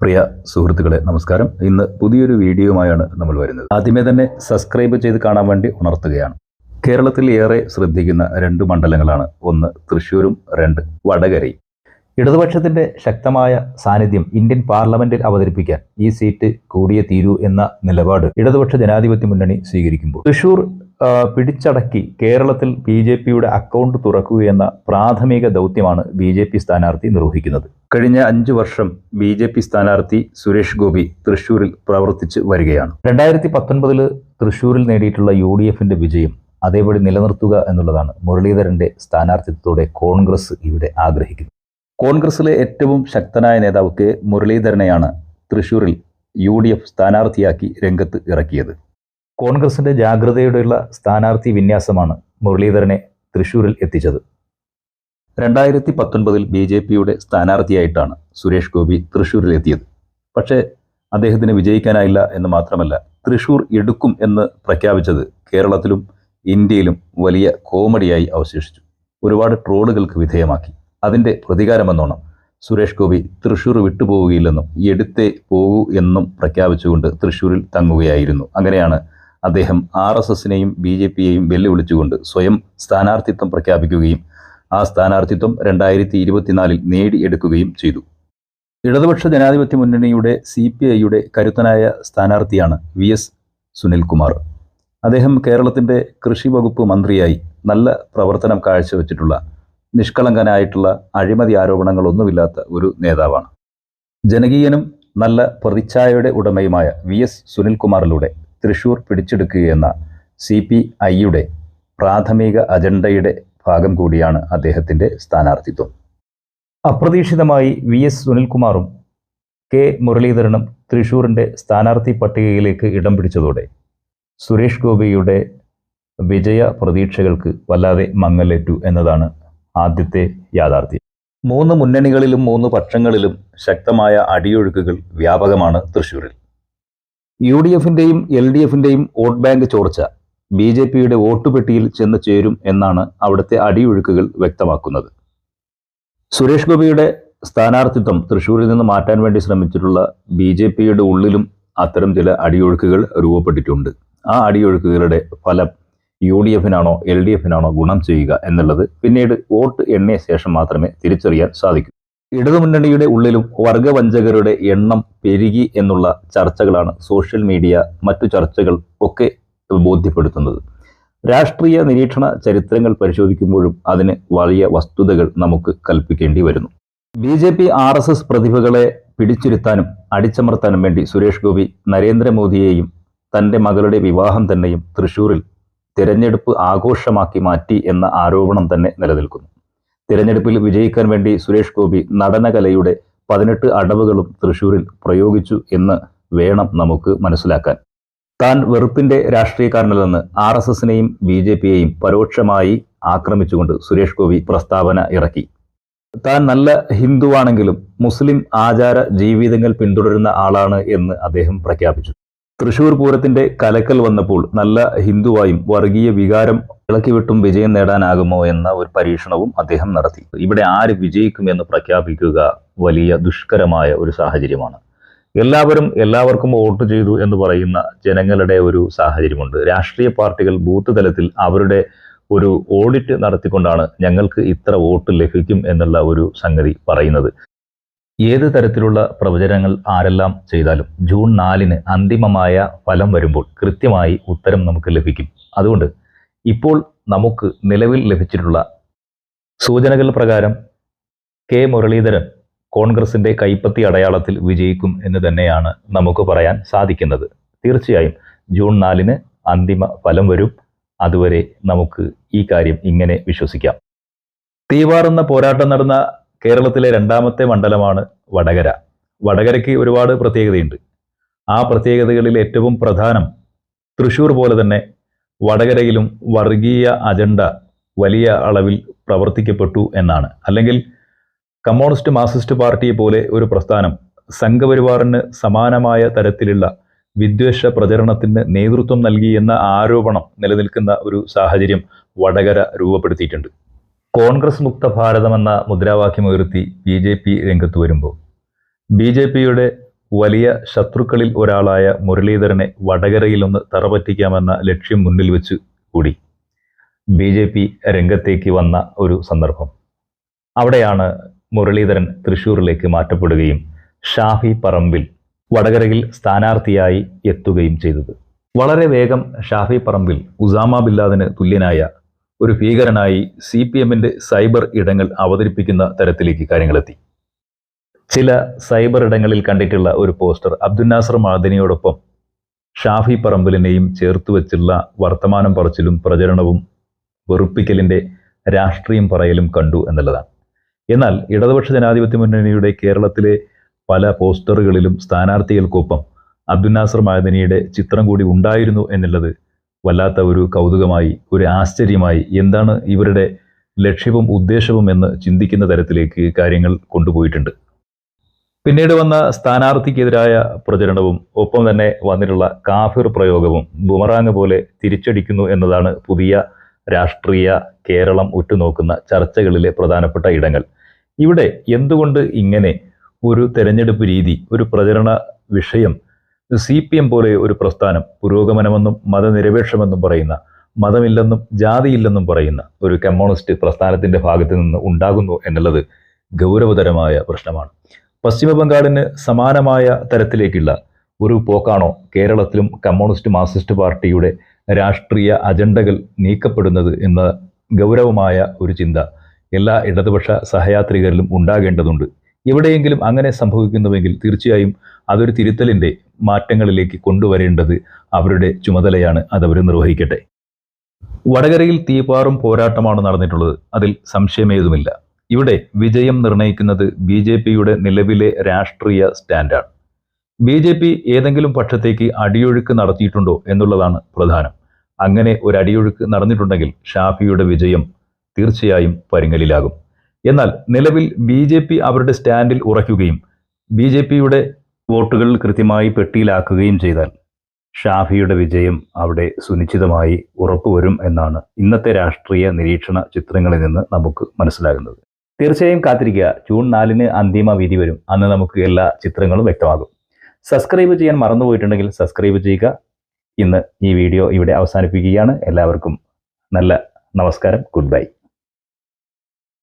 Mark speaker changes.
Speaker 1: പ്രിയ സുഹൃത്തുക്കളെ നമസ്കാരം. ഇന്ന് പുതിയൊരു വീഡിയോയുമായാണ് നമ്മൾ വരുന്നത്. ആദ്യമേ തന്നെ സബ്സ്ക്രൈബ് ചെയ്ത് കാണാൻ വേണ്ടി ഉണർത്തുകയാണ്. കേരളത്തിൽ ഏറെ ശ്രദ്ധിക്കുന്ന രണ്ട് മണ്ഡലങ്ങളാണ്. ഒന്ന് തൃശ്ശൂരും രണ്ട് വടകരയും. ഇടതുപക്ഷത്തിന്റെ ശക്തമായ സാന്നിധ്യം ഇന്ത്യൻ പാർലമെന്റിൽ അവതരിപ്പിക്കാൻ ഈ സീറ്റ് കൂടിയേ തീരൂ എന്ന നിലപാട് ഇടതുപക്ഷ ജനാധിപത്യ മുന്നണി സ്വീകരിക്കുമ്പോൾ. തൃശൂർ പിടിച്ചടക്കി കേരളത്തിൽ ബി ജെ പിയുടെ അക്കൗണ്ട് തുറക്കുകയെന്ന പ്രാഥമിക ദൗത്യമാണ് ബി ജെ പി സ്ഥാനാർത്ഥി നിർവഹിക്കുന്നത്. കഴിഞ്ഞ അഞ്ചു വർഷം ബി ജെ പി സ്ഥാനാർത്ഥി സുരേഷ് ഗോപി തൃശൂരിൽ പ്രവർത്തിച്ച് വരികയാണ്. രണ്ടായിരത്തി പത്തൊൻപതിൽ തൃശൂരിൽ നേടിയിട്ടുള്ള യു ഡി എഫിന്റെ വിജയം അതേപടി നിലനിർത്തുക എന്നുള്ളതാണ് മുരളീധരന്റെ സ്ഥാനാർത്ഥിത്വത്തോടെ കോൺഗ്രസ് ഇവിടെ ആഗ്രഹിക്കുന്നത്. കോൺഗ്രസിലെ ഏറ്റവും ശക്തനായ നേതാവ് കെ മുരളീധരനെയാണ് തൃശൂരിൽ യു ഡി എഫ് സ്ഥാനാർത്ഥിയാക്കി രംഗത്ത് ഇറക്കിയത്. കോൺഗ്രസിന്റെ ജാഗ്രതയോടെയുള്ള സ്ഥാനാർത്ഥി വിന്യാസമാണ് മുരളീധരനെ തൃശൂരിൽ എത്തിച്ചത്. രണ്ടായിരത്തി പത്തൊൻപതിൽ ബി ജെ പിയുടെ സ്ഥാനാർത്ഥിയായിട്ടാണ് സുരേഷ് ഗോപി തൃശൂരിൽ എത്തിയത്. പക്ഷേ അദ്ദേഹത്തിന് വിജയിക്കാനായില്ല എന്ന് മാത്രമല്ല തൃശൂർ എടുക്കും എന്ന് പ്രഖ്യാപിച്ചത് കേരളത്തിലും ഇന്ത്യയിലും വലിയ കോമഡിയായി അവശേഷിച്ചു. ഒരുപാട് ട്രോളുകൾക്ക് വിധേയമാക്കി. അതിന്റെ പ്രതികാരമെന്നോണം സുരേഷ് ഗോപി തൃശൂർ വിട്ടുപോവുകയില്ലെന്നും എടുത്തേ പോകൂ എന്നും പ്രഖ്യാപിച്ചുകൊണ്ട് തൃശൂരിൽ തങ്ങുകയായിരുന്നു. അങ്ങനെയാണ് അദ്ദേഹം ആർ എസ് എസിനെയും ബി ജെ പിയെയും വെല്ലുവിളിച്ചുകൊണ്ട് സ്വയം സ്ഥാനാർത്ഥിത്വം പ്രഖ്യാപിക്കുകയും ആ സ്ഥാനാർത്ഥിത്വം രണ്ടായിരത്തി ഇരുപത്തിനാലിൽ നേടിയെടുക്കുകയും ചെയ്തു. ഇടതുപക്ഷ ജനാധിപത്യ മുന്നണിയുടെ സി പി ഐയുടെ കരുത്തനായ സ്ഥാനാർത്ഥിയാണ് വി എസ് സുനിൽകുമാർ. അദ്ദേഹം കേരളത്തിന്റെ കൃഷി വകുപ്പ് മന്ത്രിയായി നല്ല പ്രവർത്തനം കാഴ്ചവെച്ചിട്ടുള്ള നിഷ്കളങ്കനായിട്ടുള്ള അഴിമതി ആരോപണങ്ങളൊന്നുമില്ലാത്ത ഒരു നേതാവാണ്. ജനകീയനും നല്ല പ്രതിച്ഛായയുടെ ഉടമയുമായ വി എസ് സുനിൽകുമാറിലൂടെ തൃശൂർ പിടിച്ചെടുക്കുകയെന്ന സി പി ഐയുടെ പ്രാഥമിക അജണ്ടയുടെ ഭാഗം കൂടിയാണ് അദ്ദേഹത്തിന്റെ സ്ഥാനാർത്ഥിത്വം. അപ്രതീക്ഷിതമായി വി എസ് സുനിൽകുമാറും കെ മുരളീധരനും തൃശൂരിന്റെ സ്ഥാനാർത്ഥി പട്ടികയിലേക്ക് ഇടം പിടിച്ചതോടെ സുരേഷ് ഗോപിയുടെ വിജയ പ്രതീക്ഷകൾക്ക് വല്ലാതെ മങ്ങലേറ്റു എന്നതാണ് ആദ്യത്തെ യാഥാർത്ഥ്യം. മൂന്ന് മുന്നണികളിലും മൂന്ന് പക്ഷങ്ങളിലും ശക്തമായ അടിയൊഴുക്കുകൾ വ്യാപകമാണ് തൃശൂരിൽ. യു ഡി എഫിന്റെയും എൽ ഡി എഫിന്റെയും വോട്ട് ബാങ്ക് ചോർച്ച ബി ജെ പിയുടെ വോട്ടുപെട്ടിയിൽ ചെന്ന് ചേരും എന്നാണ് അവിടുത്തെ അടിയൊഴുക്കുകൾ വ്യക്തമാക്കുന്നത്. സുരേഷ് ഗോപിയുടെ സ്ഥാനാർത്ഥിത്വം തൃശ്ശൂരിൽ നിന്ന് മാറ്റാൻ വേണ്ടി ശ്രമിച്ചിട്ടുള്ള ബി ജെ പിയുടെ ഉള്ളിലും അത്തരം ചില അടിയൊഴുക്കുകൾ രൂപപ്പെട്ടിട്ടുണ്ട്. ആ അടിയൊഴുക്കുകളുടെ ഫലം യു ഡി എഫിനാണോ എൽ ഡി എഫിനാണോ ഗുണം ചെയ്യുക എന്നുള്ളത് പിന്നീട് വോട്ട് എണ്ണിയ ശേഷം മാത്രമേ തിരിച്ചറിയാൻ സാധിക്കൂ. ഇടതുമുന്നണിയുടെ ഉള്ളിലും വർഗവഞ്ചകരുടെ എണ്ണം പെരുകി എന്നുള്ള ചർച്ചകളാണ് സോഷ്യൽ മീഡിയ മറ്റു ചർച്ചകൾ ഒക്കെ ബോധ്യപ്പെടുത്തുന്നത്. രാഷ്ട്രീയ നിരീക്ഷണ ചരിത്രങ്ങൾ പരിശോധിക്കുമ്പോഴും അതിന് വലിയ വസ്തുതകൾ നമുക്ക് കൽപ്പിക്കേണ്ടി വരുന്നു. B J P R S S പ്രതിഭകളെ പിടിച്ചിരുത്താനും അടിച്ചമർത്താനും വേണ്ടി സുരേഷ് ഗോപി നരേന്ദ്രമോദിയെയും തന്റെ മകളുടെ വിവാഹം തന്നെയും തൃശൂരിൽ തിരഞ്ഞെടുപ്പ് ആഘോഷമാക്കി മാറ്റി എന്ന ആരോപണം തന്നെ നിലനിൽക്കുന്നു. തിരഞ്ഞെടുപ്പിൽ വിജയിക്കാൻ വേണ്ടി സുരേഷ് ഗോപി നടനകലയുടെ പതിനെട്ട് അടവുകളും തൃശൂരിൽ പ്രയോഗിച്ചു എന്ന് വേണം നമുക്ക് മനസ്സിലാക്കാൻ. താൻ വെറുപ്പിന്റെ രാഷ്ട്രീയക്കാരനല്ലെന്ന് ആർ എസ് എസിനെയും ബി ജെ പിയെയും പരോക്ഷമായി ആക്രമിച്ചുകൊണ്ട് സുരേഷ് ഗോപി പ്രസ്താവന ഇറക്കി. താൻ നല്ല ഹിന്ദുവാണെങ്കിലും മുസ്ലിം ആചാര ജീവിതങ്ങൾ പിന്തുടരുന്ന ആളാണ് എന്ന് അദ്ദേഹം പ്രഖ്യാപിച്ചു. തൃശൂർ പൂരത്തിന്റെ കലക്കൽ വന്നപ്പോൾ നല്ല ഹിന്ദുവായും വർഗീയ വികാരം ഇളക്കിവിട്ടും വിജയം നേടാനാകുമോ എന്ന ഒരു പരീക്ഷണവും അദ്ദേഹം നടത്തി. ഇവിടെ ആര് വിജയിക്കും എന്ന് പ്രഖ്യാപിക്കുക വലിയ ദുഷ്കരമായ ഒരു സാഹചര്യമാണ്. എല്ലാവരും എല്ലാവർക്കും വോട്ട് ചെയ്തു എന്ന് പറയുന്ന ജനങ്ങളുടെ ഒരു സാഹചര്യമുണ്ട്. രാഷ്ട്രീയ പാർട്ടികൾ ബൂത്ത് തലത്തിൽ അവരുടെ ഒരു ഓഡിറ്റ് നടത്തിക്കൊണ്ടാണ് ഞങ്ങൾക്ക് ഇത്ര വോട്ട് ലഭിക്കും എന്നുള്ള ഒരു സംഗതി പറയുന്നത്. ഏത് തരത്തിലുള്ള പ്രവചനങ്ങൾ ആരെല്ലാം ചെയ്താലും ജൂൺ നാലിന് അന്തിമമായ ഫലം വരുമ്പോൾ കൃത്യമായി ഉത്തരം നമുക്ക് ലഭിക്കും. അതുകൊണ്ട് ഇപ്പോൾ നമുക്ക് നിലവിൽ ലഭിച്ചിട്ടുള്ള സൂചനകൾ പ്രകാരം കെ മുരളീധരൻ കോൺഗ്രസിന്റെ കൈപ്പത്തി അടയാളത്തിൽ വിജയിക്കും എന്ന് തന്നെയാണ് നമുക്ക് പറയാൻ സാധിക്കുന്നത്. തീർച്ചയായും ജൂൺ നാലിന് അന്തിമ ഫലം വരും. അതുവരെ നമുക്ക് ഈ കാര്യം ഇങ്ങനെ വിശ്വസിക്കാം. തീവാറുന്ന പോരാട്ടം നടന്ന കേരളത്തിലെ രണ്ടാമത്തെ മണ്ഡലമാണ് വടകര. വടകരയ്ക്ക് ഒരുപാട് പ്രത്യേകതയുണ്ട്. ആ പ്രത്യേകതകളിൽ ഏറ്റവും പ്രധാനം തൃശ്ശൂർ പോലെ തന്നെ വടകരയിലും വർഗീയ അജണ്ട വലിയ അളവിൽ പ്രവർത്തിക്കപ്പെട്ടു എന്നാണ്. അല്ലെങ്കിൽ കമ്മ്യൂണിസ്റ്റ് മാർക്സിസ്റ്റ് പാർട്ടിയെ പോലെ ഒരു പ്രസ്ഥാനം സംഘപരിവാറിന് സമാനമായ തരത്തിലുള്ള വിദ്വേഷ പ്രചരണത്തിന് നേതൃത്വം നൽകി എന്ന ആരോപണം നിലനിൽക്കുന്ന ഒരു സാഹചര്യം വടകര രൂപപ്പെടുത്തിയിട്ടുണ്ട്. കോൺഗ്രസ് മുക്ത ഭാരതമെന്ന മുദ്രാവാക്യം ഉയർത്തി ബി ജെ പി രംഗത്ത് വരുമ്പോൾ. ബി ജെ പിയുടെ വലിയ ശത്രുക്കളിൽ ഒരാളായ മുരളീധരനെ വടകരയിൽ ഒന്ന് തറപറ്റിക്കാമെന്ന ലക്ഷ്യം മുന്നിൽ വെച്ച് കൂടി. ബി ജെ പി രംഗത്തേക്ക് വന്ന ഒരു സന്ദർഭം. അവിടെയാണ് മുരളീധരൻ തൃശൂരിലേക്ക് മാറ്റപ്പെടുകയും ഷാഫി പറമ്പിൽ വടകരയിൽ സ്ഥാനാർത്ഥിയായി എത്തുകയും ചെയ്തത്. വളരെ വേഗം ഷാഫി പറമ്പിൽ ഉസാമ ബില്ലാദിന് തുല്യനായ ഒരു ഭീകരനായി സി പി എമ്മിന്റെ സൈബർ ഇടങ്ങൾ അവതരിപ്പിക്കുന്ന തരത്തിലേക്ക് കാര്യങ്ങളെത്തി. ചില സൈബർ ഇടങ്ങളിൽ കണ്ടിട്ടുള്ള ഒരു പോസ്റ്റർ അബ്ദുൽ നാസർ മാദിനിയോടൊപ്പം ഷാഫി പറമ്പലിനെയും ചേർത്ത് വെച്ചുള്ള വർത്തമാനം പറച്ചിലും പ്രചരണവും വെറുപ്പിക്കലിന്റെ രാഷ്ട്രീയം പറയലും കണ്ടു എന്നുള്ളതാണ്. എന്നാൽ ഇടതുപക്ഷ ജനാധിപത്യ മുന്നണിയുടെ കേരളത്തിലെ പല പോസ്റ്ററുകളിലും സ്ഥാനാർത്ഥികൾക്കൊപ്പം അബ്ദുൽ നാസർ മാദിനിയുടെ ചിത്രം കൂടി ഉണ്ടായിരുന്നു എന്നുള്ളത് വല്ലാത്ത ഒരു കൗതുകമായി ഒരു ആശ്ചര്യമായി എന്താണ് ഇവരുടെ ലക്ഷ്യവും ഉദ്ദേശവും എന്ന് ചിന്തിക്കുന്ന തരത്തിലേക്ക് കാര്യങ്ങൾ കൊണ്ടുപോയിട്ടുണ്ട്. പിന്നീട് വന്ന സ്ഥാനാർത്ഥിക്കെതിരായ പ്രചരണവും ഒപ്പം തന്നെ വന്നിട്ടുള്ള കാഫിർ പ്രയോഗവും ബുമറാങ് പോലെ തിരിച്ചടിക്കുന്നു എന്നതാണ് പുതിയ രാഷ്ട്രീയ കേരളം ഉറ്റുനോക്കുന്ന ചർച്ചകളിലെ പ്രധാനപ്പെട്ട ഇടങ്ങൾ. ഇവിടെ എന്തുകൊണ്ട് ഇങ്ങനെ ഒരു തെരഞ്ഞെടുപ്പ് രീതി ഒരു പ്രചരണ വിഷയം സി പി എം പോലെ ഒരു പ്രസ്ഥാനം പുരോഗമനമെന്നും മതനിരപേക്ഷമെന്നും പറയുന്ന മതമില്ലെന്നും ജാതിയില്ലെന്നും പറയുന്ന ഒരു കമ്മ്യൂണിസ്റ്റ് പ്രസ്ഥാനത്തിന്റെ ഭാഗത്ത് നിന്ന് ഉണ്ടാകുന്നു എന്നുള്ളത് ഗൗരവതരമായ പ്രശ്നമാണ്. പശ്ചിമ ബംഗാളിന് സമാനമായ തരത്തിലേക്കുള്ള ഒരു പോക്കാണോ കേരളത്തിലും കമ്മ്യൂണിസ്റ്റ് മാർക്സിസ്റ്റ് പാർട്ടിയുടെ രാഷ്ട്രീയ അജണ്ടകൾ നീക്കപ്പെടുന്നത് എന്ന ഗൗരവമായ ഒരു ചിന്ത എല്ലാ ഇടതുപക്ഷ സഹയാത്രികരിലും ഉണ്ടാകേണ്ടതുണ്ട്. എവിടെയെങ്കിലും അങ്ങനെ സംഭവിക്കുന്നുവെങ്കിൽ തീർച്ചയായും അതൊരു തിരുത്തലിന്റെ മാറ്റങ്ങളിലേക്ക് കൊണ്ടുവരേണ്ടത് അവരുടെ ചുമതലയാണ് അതവർ നിർവഹിക്കട്ടെ. വടകരയിൽ തീപാറും പോരാട്ടമാണ് നടന്നിട്ടുള്ളത്. അതിൽ സംശയമേതുമില്ല. ഇവിടെ വിജയം നിർണയിക്കുന്നത് ബി ജെ പിയുടെ നിലവിലെ രാഷ്ട്രീയ സ്റ്റാൻഡാണ്. ബി ജെ പി ഏതെങ്കിലും പക്ഷത്തേക്ക് അടിയൊഴുക്ക് നടത്തിയിട്ടുണ്ടോ എന്നുള്ളതാണ് പ്രധാനം. അങ്ങനെ ഒരു അടിയൊഴുക്ക് നടന്നിട്ടുണ്ടെങ്കിൽ ഷാഫിയുടെ വിജയം തീർച്ചയായും പരിങ്ങലിലാകും എന്നാൽ നിലവിൽ ബി ജെ പി അവരുടെ സ്റ്റാൻഡിൽ ഉറയ്ക്കുകയും ബി ജെ പിയുടെ വോട്ടുകൾ കൃത്യമായി പെട്ടിയിലാക്കുകയും ചെയ്താൽ ഷാഫിയുടെ വിജയം അവിടെ സുനിശ്ചിതമായി ഉറപ്പുവരും എന്നാണ് ഇന്നത്തെ രാഷ്ട്രീയ നിരീക്ഷണ ചിത്രങ്ങളിൽ നിന്ന് നമുക്ക് മനസ്സിലാകുന്നത്. തീർച്ചയായും കാത്തിരിക്കുക. ജൂൺ നാലിന് അന്തിമ വിധി വരും. അന്ന് നമുക്ക് എല്ലാ ചിത്രങ്ങളും വ്യക്തമാകും. സബ്സ്ക്രൈബ് ചെയ്യാൻ മറന്നുപോയിട്ടുണ്ടെങ്കിൽ സബ്സ്ക്രൈബ് ചെയ്യുക. ഇന്ന് ഈ വീഡിയോ ഇവിടെ അവസാനിപ്പിക്കുകയാണ്. എല്ലാവർക്കും നല്ല നമസ്കാരം. Good bye.